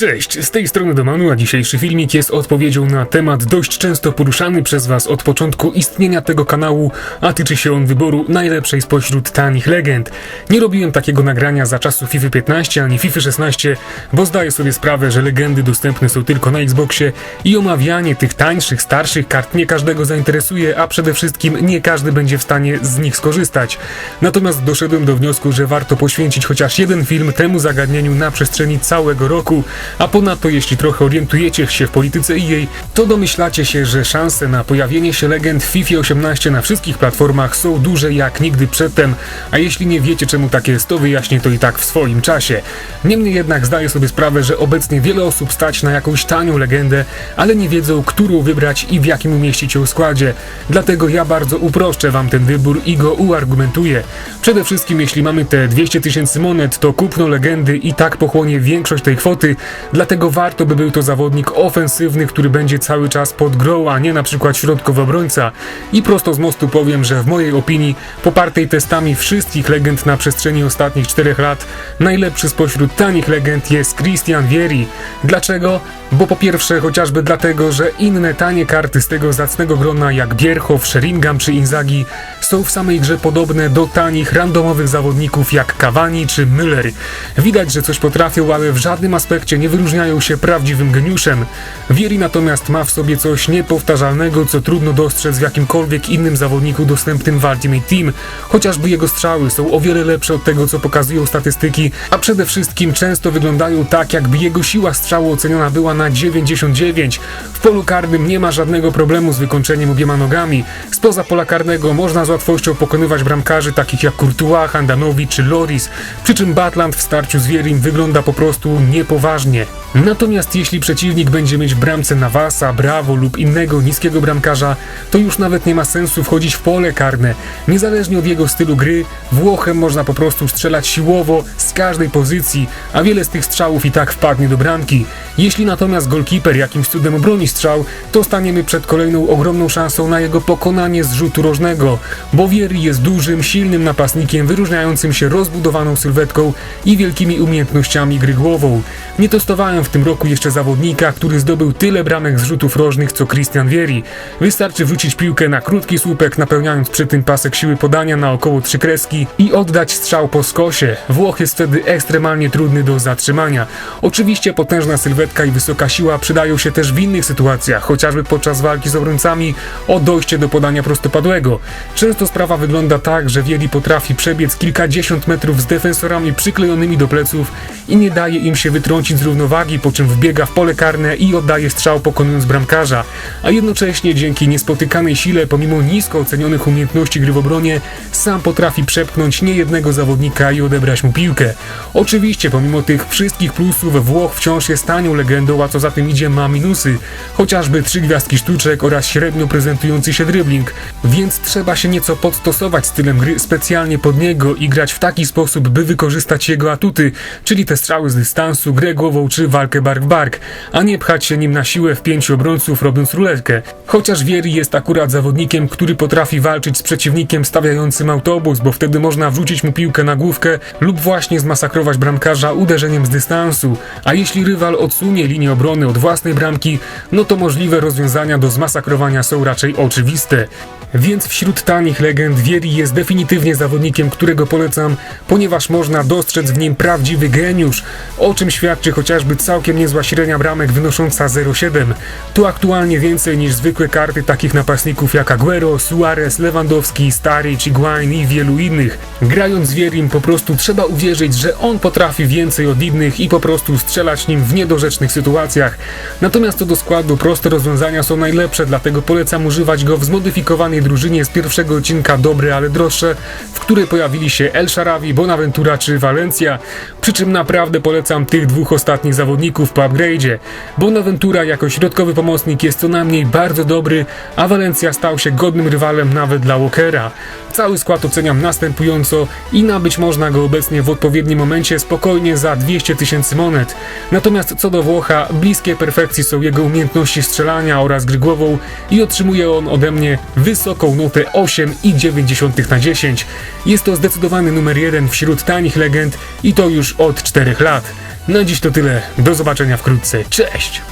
Cześć, z tej strony Domanu, a dzisiejszy filmik jest odpowiedzią na temat dość często poruszany przez Was od początku istnienia tego kanału, a tyczy się on wyboru najlepszej spośród tanich legend. Nie robiłem takiego nagrania za czasów FIFA 15 ani FIFA 16, bo zdaję sobie sprawę, że legendy dostępne są tylko na Xboxie i omawianie tych tańszych, starszych kart nie każdego zainteresuje, a przede wszystkim nie każdy będzie w stanie z nich skorzystać. Natomiast doszedłem do wniosku, że warto poświęcić chociaż jeden film temu zagadnieniu na przestrzeni całego roku, a ponadto jeśli trochę orientujecie się w polityce EA, to domyślacie się, że szanse na pojawienie się legend FIFA 18 na wszystkich platformach są duże jak nigdy przedtem, a jeśli nie wiecie czemu tak jest, to wyjaśnię to i tak w swoim czasie. Niemniej jednak zdaję sobie sprawę, że obecnie wiele osób stać na jakąś tanią legendę, ale nie wiedzą, którą wybrać i w jakim umieścić ją składzie. Dlatego ja bardzo uproszczę wam ten wybór i go uargumentuję. Przede wszystkim jeśli mamy te 200 tysięcy monet, to kupno legendy i tak pochłonie większość tej kwoty, dlatego warto by był to zawodnik ofensywny, który będzie cały czas pod grą, a nie na przykład środkowy obrońca. I prosto z mostu powiem, że w mojej opinii, popartej testami wszystkich legend na przestrzeni ostatnich 4 lat, najlepszy spośród tanich legend jest Christian Vieri. Dlaczego? Bo po pierwsze chociażby dlatego, że inne tanie karty z tego zacnego grona jak Bierchow, Sheringham czy Inzagi są w samej grze podobne do tanich, randomowych zawodników jak Cavani czy Müller. Widać, że coś potrafią, ale w żadnym aspekcie nie wyróżniają się prawdziwym geniuszem. Vieri natomiast ma w sobie coś niepowtarzalnego, co trudno dostrzec w jakimkolwiek innym zawodniku dostępnym w Ultimate Team. Chociażby jego strzały są o wiele lepsze od tego, co pokazują statystyki, a przede wszystkim często wyglądają tak, jakby jego siła strzału oceniona była na 99. W polu karnym nie ma żadnego problemu z wykończeniem obiema nogami. Spoza pola karnego można z łatwością pokonywać bramkarzy takich jak Courtois, Handanowi czy Loris, przy czym Batland w starciu z Wierim wygląda po prostu niepoważnie. Natomiast jeśli przeciwnik będzie mieć w bramce Navasa, Bravo lub innego niskiego bramkarza, to już nawet nie ma sensu wchodzić w pole karne. Niezależnie od jego stylu gry, Włochem można po prostu strzelać siłowo z każdej pozycji, a wiele z tych strzałów i tak wpadnie do bramki. Jeśli natomiast golkiper jakimś cudem obroni strzał, to staniemy przed kolejną ogromną szansą na jego pokonanie z rzutu rożnego, bo Vieri jest dużym, silnym napastnikiem wyróżniającym się rozbudowaną sylwetką i wielkimi umiejętnościami gry głową. Nie testowałem w tym roku jeszcze zawodnika, który zdobył tyle bramek z rzutów rożnych co Christian Vieri. Wystarczy wrzucić piłkę na krótki słupek, napełniając przy tym pasek siły podania na około trzy kreski i oddać strzał po skosie. Włoch jest wtedy ekstremalnie trudny do zatrzymania. Oczywiście potężna sylwetka i wysoka siła przydają się też w innych sytuacjach, chociażby podczas walki z obrońcami o dojście do podania prostopadłego. Często sprawa wygląda tak, że Vieri potrafi przebiec kilkadziesiąt metrów z defensorami przyklejonymi do pleców i nie daje im się wytrącić z równowagi, po czym wbiega w pole karne i oddaje strzał pokonując bramkarza, a jednocześnie dzięki niespotykanej sile, pomimo nisko ocenionych umiejętności gry w obronie, sam potrafi przepchnąć niejednego zawodnika i odebrać mu piłkę. Oczywiście, pomimo tych wszystkich plusów, Włoch wciąż jest tanią legendą, a co za tym idzie ma minusy, chociażby trzy gwiazdki sztuczek oraz średnio prezentujący się dribbling, więc trzeba się nieco podstosować stylem gry specjalnie pod niego i grać w taki sposób, by wykorzystać jego atuty, czyli te strzały z dystansu, grę głową czy walkę bark bark, a nie pchać się nim na siłę w pięciu obrońców robiąc ruletkę. Chociaż Vieri jest akurat zawodnikiem, który potrafi walczyć z przeciwnikiem stawiającym autobus, bo wtedy można wrzucić mu piłkę na główkę lub właśnie zmasakrować bramkarza uderzeniem z dystansu, a jeśli rywal odsunie linię obrony od własnej bramki, no to możliwe rozwiązania do zmasakrowania są raczej oczywiste. Więc wśród tanich legend Vieri jest definitywnie zawodnikiem, którego polecam, ponieważ można dostrzec w nim prawdziwy geniusz, o czym świadczy chociażby całkiem niezła średnia bramek wynosząca 0,7. Tu aktualnie więcej niż zwykłe karty takich napastników jak Aguero, Suarez, Lewandowski, Stary, Higuain i wielu innych. Grając z Vierim po prostu trzeba uwierzyć, że on potrafi więcej od innych i po prostu strzelać nim w niedorzecznych sytuacjach. Natomiast co do składu, proste rozwiązania są najlepsze, dlatego polecam używać go w zmodyfikowanej drużynie z pierwszego odcinka Dobre, ale droższe, w której pojawili się El Sharawi, Bonaventura czy Valencia. Przy czym naprawdę polecam tych dwóch ostatnich zawodników po upgrade'zie. Bonaventura jako środkowy pomocnik jest co najmniej bardzo dobry, a Valencia stał się godnym rywalem nawet dla Walkera. Cały skład oceniam następująco i nabyć można go obecnie w odpowiednim momencie spokojnie za 200 tysięcy monet. Natomiast co do Włocha, bliskie perfekcji są jego umiejętności strzelania oraz gry głową i otrzymuje on ode mnie wysoką notę 8,9 na 10. Jest to zdecydowany numer jeden wśród tanich legend i to już od 4 lat. Na dziś to tyle. Do zobaczenia wkrótce. Cześć!